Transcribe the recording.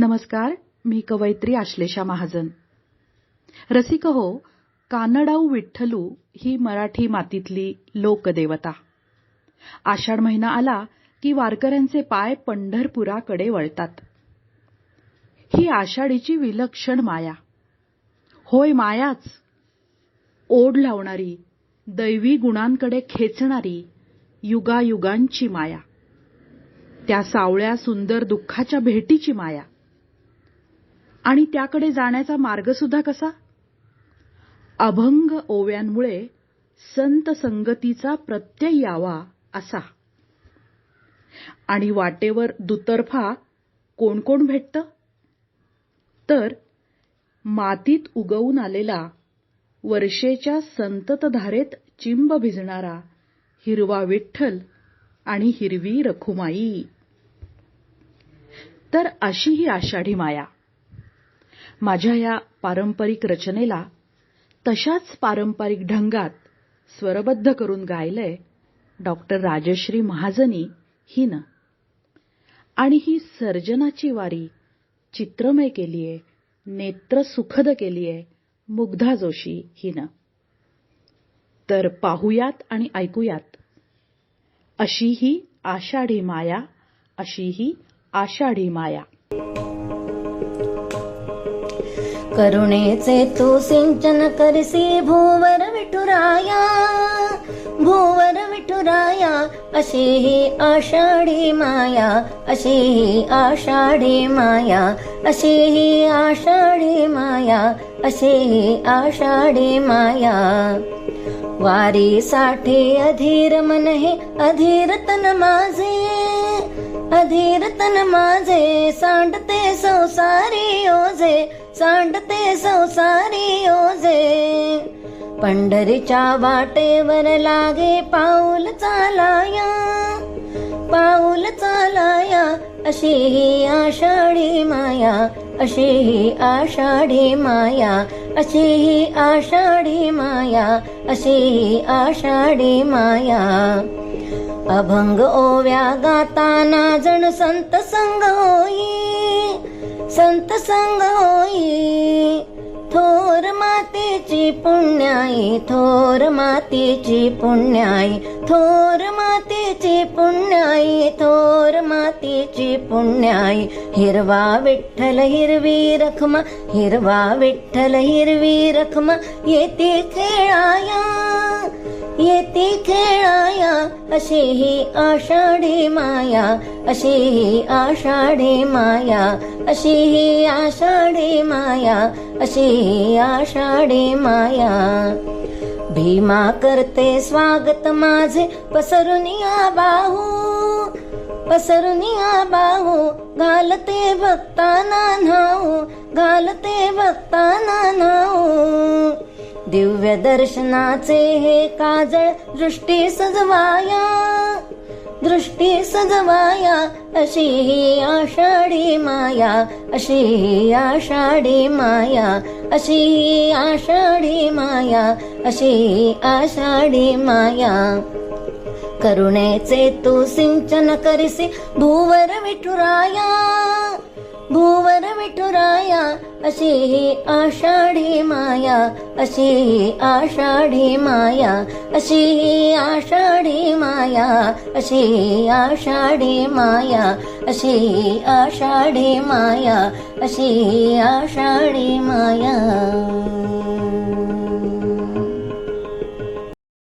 नमस्कार मी कवयित्री आश्लेषा महाजन. रसिक हो कानडाऊ विठ्ठलू ही मराठी मातीतली लोकदेवता. आषाढ महिना आला की वारकऱ्यांचे पाय पंढरपुराकडे वळतात. ही आषाढीची विलक्षण माया. होय मायाच ओढ लावणारी दैवी गुणांकडे खेचणारी युगायुगांची माया. त्या सावळ्या सुंदर दुःखाच्या भेटीची माया. आणि त्याकडे जाण्याचा मार्ग सुद्धा कसा? अभंग ओव्यांमुळे संत संगतीचा प्रत्यय यावा असा. आणि वाटेवर दुतर्फा कोण कोण भेटतं? तर मातीत उगवून आलेला वर्षेच्या संततधारेत चिंब भिजणारा हिरवा विठ्ठल आणि हिरवी रखुमाई. तर अशी ही आषाढी माया. माझ्या या पारंपरिक रचनेला तशाच पारंपरिक ढंगात स्वरबद्ध करून गायलंय डॉक्टर राजश्री महाजनी हिनं. आणि ही सर्जनाची वारी चित्रमय केलीये नेत्र सुखद केलीये मुग्धा जोशी हिनं. तर पाहुयात आणि ऐकूयात. अशी ही आषाढी माया अशी ही आषाढी माया. करुणेचे तू सिंचन करसी भूवर विठुराया भूवर विठुराया अशी ही आषाढी माया अशी ही आषाढी माया अशी ही आषाढी माया अशी ही आषाढी माया. वारीसाठी अधीर मन हे अधीर तन माझे अधीर तन माझे सांडते संसारी ओझे सांडते संसारी ओझे. पंढरीच्या वाटेवर लागे पाऊल चालाया. पाऊल चालाया अशी ही आषाढी माया अशी ही आषाढी माया अशी ही आषाढी माया अशी ही आषाढी माया. अभंग ओव्या गाताना जण संत संग होई. संत संग होई. थोर मातेची पुण्याई थोर मातेची पुण्याई. थोर मातेची पुण्याई थोर मातेची पुण्याई हिरवा विठ्ठल हिरवी रखमा हिरवा विठ्ठल हिरवी रखमा. येते खेळाया येते खेळाया. अशी ही आषाढी माया अशी ही आषाढी माया अशी ही आषाढी माया अशी ही आषाढी माया. भीमा करते स्वागत माझे पसरुनिया बाहू पसरुनिया बाहू घालते भक्ताना न्हाऊ घालते भक्ताना न्हाऊ. दिव्य दर्शनाचे हे काजळ दृष्टी सजवाया. दृष्टी सजवाया अशी ही आषाढी माया अशी ही आषाढी माया अशी ही आषाढी माया अशी ही आषाढी माया. करुणेचे तू सिंचन करिसी भूवर विठुराया विठुराया अशी ही आषाढी माया अशी ही आषाढी माया अशी ही आषाढी माया अशी ही आषाढी माया अशी ही आषाढी माया अशी ही आषाढी माया।